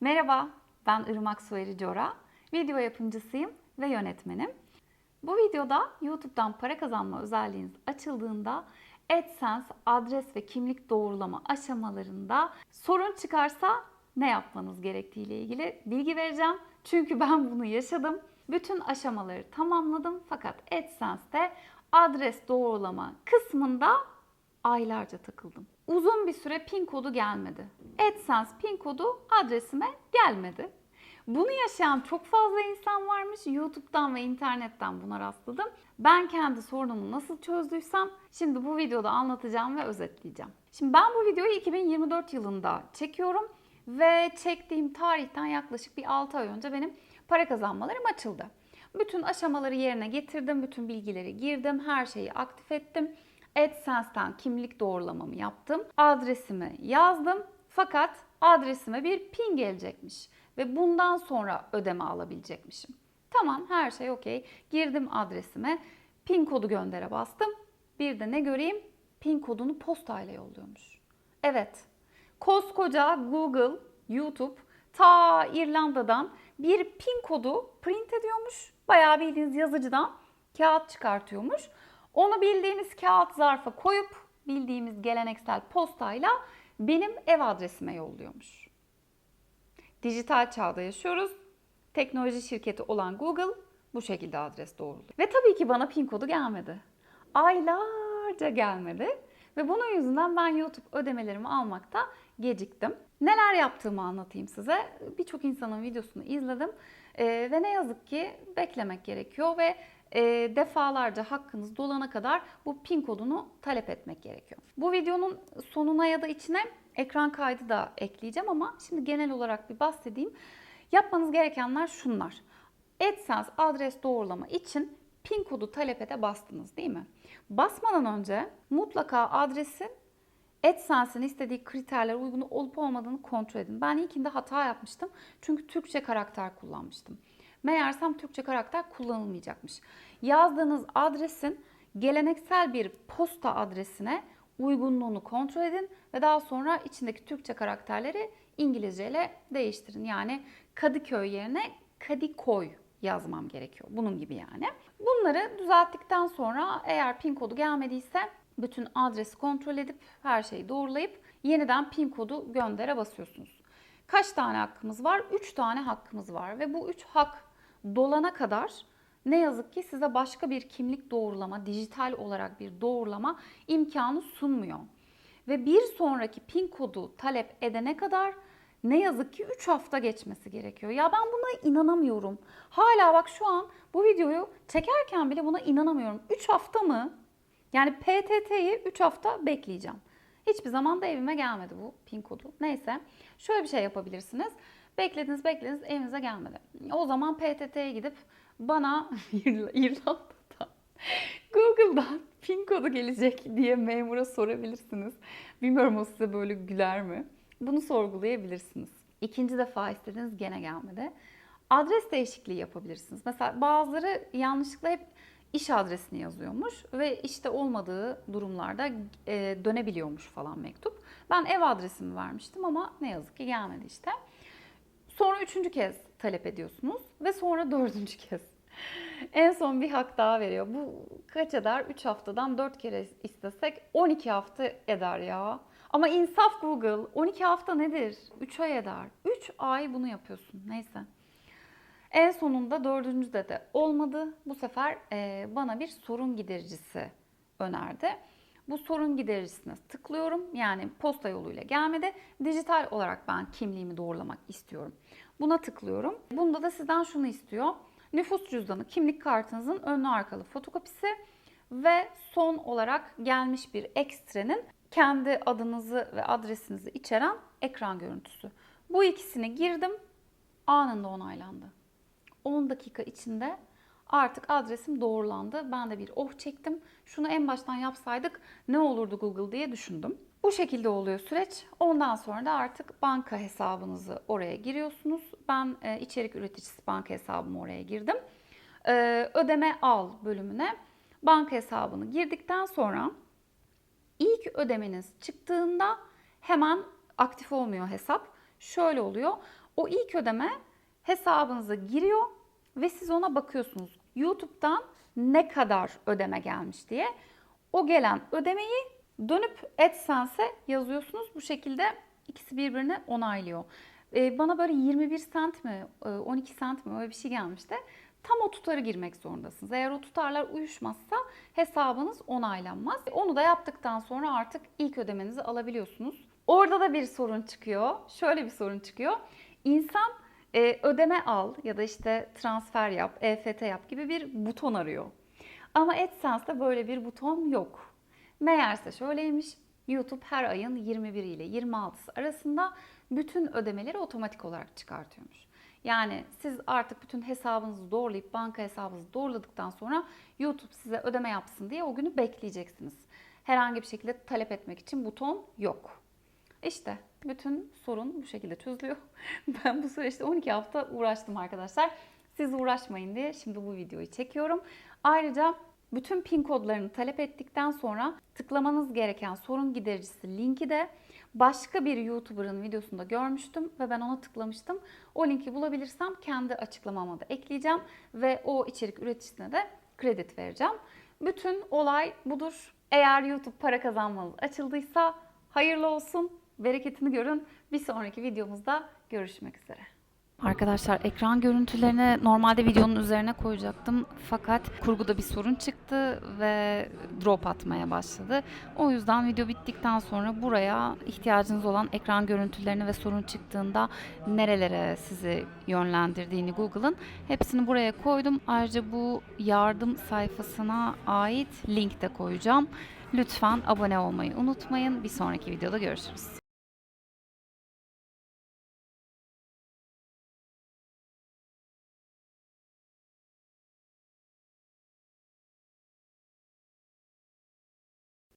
Merhaba, ben Irmak Soyeri Cora. Video yapımcısıyım ve yönetmenim. Bu videoda YouTube'dan para kazanma özelliğiniz açıldığında AdSense adres ve kimlik doğrulama aşamalarında sorun çıkarsa ne yapmanız gerektiği ile ilgili bilgi vereceğim. Çünkü ben bunu yaşadım. Bütün aşamaları tamamladım fakat AdSense'de adres doğrulama kısmında aylarca takıldım. Uzun bir süre pin kodu gelmedi. AdSense pin kodu adresime gelmedi. Bunu yaşayan çok fazla insan varmış. YouTube'dan ve internetten buna rastladım. Ben kendi sorunumu nasıl çözdüysem şimdi bu videoda anlatacağım ve özetleyeceğim. Şimdi ben bu videoyu 2024 yılında çekiyorum ve çektiğim tarihten yaklaşık bir 6 ay önce benim para kazanmalarım açıldı. Bütün aşamaları yerine getirdim, bütün bilgileri girdim, her şeyi aktif ettim. AdSense'ten kimlik doğrulamamı yaptım. Adresimi yazdım. Fakat adresime bir pin gelecekmiş ve bundan sonra ödeme alabilecekmişim. Tamam her şey okey. Girdim adresime. Pin kodu göndere bastım. Bir de ne göreyim? Pin kodunu postayla yolluyormuş. Evet. Koskoca Google, YouTube ta İrlanda'dan bir pin kodu print ediyormuş. Bayağı bildiğiniz yazıcıdan kağıt çıkartıyormuş. Onu bildiğimiz kağıt zarfa koyup bildiğimiz geleneksel postayla benim ev adresime yolluyormuş. Dijital çağda yaşıyoruz. Teknoloji şirketi olan Google bu şekilde adres doğruluyor. Ve tabii ki bana pin kodu gelmedi. Aylarca gelmedi. Ve bunun yüzünden ben YouTube ödemelerimi almakta geciktim. Neler yaptığımı anlatayım size. Birçok insanın videosunu izledim. Ee, ve ne yazık ki beklemek gerekiyor ve e, defalarca hakkınız dolana kadar bu pin kodunu talep etmek gerekiyor. Bu videonun sonuna ya da içine ekran kaydı da ekleyeceğim ama şimdi genel olarak bir bahsedeyim. Yapmanız gerekenler şunlar. AdSense adres doğrulama için pin kodu talep ete bastınız değil mi? Basmadan önce mutlaka adresin AdSense'in istediği kriterlere uygun olup olmadığını kontrol edin. Ben ilkinde hata yapmıştım. Çünkü Türkçe karakter kullanmıştım. Meğersem Türkçe karakter kullanılmayacakmış. Yazdığınız adresin geleneksel bir posta adresine uygunluğunu kontrol edin ve daha sonra içindeki Türkçe karakterleri İngilizce ile değiştirin. Yani Kadıköy yerine Kadikoy yazmam gerekiyor. Bunun gibi yani. Bunları düzelttikten sonra eğer pin kodu gelmediyse bütün adresi kontrol edip her şeyi doğrulayıp yeniden pin kodu göndere basıyorsunuz. Kaç tane hakkımız var? 3 tane hakkımız var ve bu 3 hak dolana kadar ne yazık ki size başka bir kimlik doğrulama, dijital olarak bir doğrulama imkanı sunmuyor. Ve bir sonraki pin kodu talep edene kadar ne yazık ki 3 hafta geçmesi gerekiyor. Ya ben buna inanamıyorum. Hala bak şu an bu videoyu çekerken bile buna inanamıyorum. 3 hafta mı? Yani PTT'yi 3 hafta bekleyeceğim. Hiçbir zaman da evime gelmedi bu pin kodu. Neyse şöyle bir şey yapabilirsiniz. Beklediniz beklediniz evinize gelmedi. O zaman PTT'ye gidip bana İrlanda'dan Google'dan pin kodu gelecek diye memura sorabilirsiniz. Bilmiyorum o size böyle güler mi? Bunu sorgulayabilirsiniz. İkinci defa istediniz gene gelmedi. Adres değişikliği yapabilirsiniz. Mesela bazıları yanlışlıkla hep iş adresini yazıyormuş ve işte olmadığı durumlarda e, dönebiliyormuş falan mektup. Ben ev adresimi vermiştim ama ne yazık ki gelmedi işte. Sonra üçüncü kez talep ediyorsunuz ve sonra dördüncü kez. En son bir hak daha veriyor. Bu kaç eder? 3 haftadan 4 kere istesek 12 hafta eder ya. Ama insaf Google 12 hafta nedir? 3 ay eder. 3 ay bunu yapıyorsun. Neyse. En sonunda dördüncüde de olmadı. Bu sefer e, bana bir sorun gidericisi önerdi. Bu sorun gidericisine tıklıyorum. Yani posta yoluyla gelmedi. Dijital olarak ben kimliğimi doğrulamak istiyorum. Buna tıklıyorum. Bunda da sizden şunu istiyor. Nüfus cüzdanı, kimlik kartınızın önlü arkalı fotokopisi ve son olarak gelmiş bir ekstrenin kendi adınızı ve adresinizi içeren ekran görüntüsü. Bu ikisini girdim. Anında onaylandı. 10 dakika içinde artık adresim doğrulandı. Ben de bir oh çektim. Şunu en baştan yapsaydık ne olurdu Google diye düşündüm. Bu şekilde oluyor süreç. Ondan sonra da artık banka hesabınızı oraya giriyorsunuz. Ben e, içerik üreticisi banka hesabımı oraya girdim. E, ödeme al bölümüne banka hesabını girdikten sonra ilk ödemeniz çıktığında hemen aktif olmuyor hesap. şöyle oluyor. O ilk ödeme hesabınıza giriyor ve siz ona bakıyorsunuz. YouTube'dan ne kadar ödeme gelmiş diye. O gelen ödemeyi dönüp AdSense'e yazıyorsunuz. Bu şekilde ikisi birbirini onaylıyor. Ee, bana böyle 21 cent mi, e, 12 cent mi öyle bir şey gelmişti. Tam o tutarı girmek zorundasınız. Eğer o tutarlar uyuşmazsa hesabınız onaylanmaz. Onu da yaptıktan sonra artık ilk ödemenizi alabiliyorsunuz. Orada da bir sorun çıkıyor. Şöyle bir sorun çıkıyor. İnsan e, ödeme al ya da işte transfer yap, EFT yap gibi bir buton arıyor. Ama AdSense'de böyle bir buton yok. Meğerse şöyleymiş. YouTube her ayın 21 ile 26'sı arasında bütün ödemeleri otomatik olarak çıkartıyormuş. Yani siz artık bütün hesabınızı doğrulayıp banka hesabınızı doğruladıktan sonra YouTube size ödeme yapsın diye o günü bekleyeceksiniz. Herhangi bir şekilde talep etmek için buton yok. İşte bütün sorun bu şekilde çözülüyor. Ben bu süreçte 12 hafta uğraştım arkadaşlar. Siz uğraşmayın diye şimdi bu videoyu çekiyorum. Ayrıca bütün pin kodlarını talep ettikten sonra tıklamanız gereken sorun gidericisi linki de başka bir YouTuber'ın videosunda görmüştüm ve ben ona tıklamıştım. O linki bulabilirsem kendi açıklamama da ekleyeceğim ve o içerik üreticisine de kredi vereceğim. Bütün olay budur. Eğer YouTube para kazanmanız açıldıysa hayırlı olsun, bereketini görün. Bir sonraki videomuzda görüşmek üzere. Arkadaşlar ekran görüntülerini normalde videonun üzerine koyacaktım fakat kurguda bir sorun çıktı ve drop atmaya başladı. O yüzden video bittikten sonra buraya ihtiyacınız olan ekran görüntülerini ve sorun çıktığında nerelere sizi yönlendirdiğini Google'ın hepsini buraya koydum. Ayrıca bu yardım sayfasına ait link de koyacağım. Lütfen abone olmayı unutmayın. Bir sonraki videoda görüşürüz.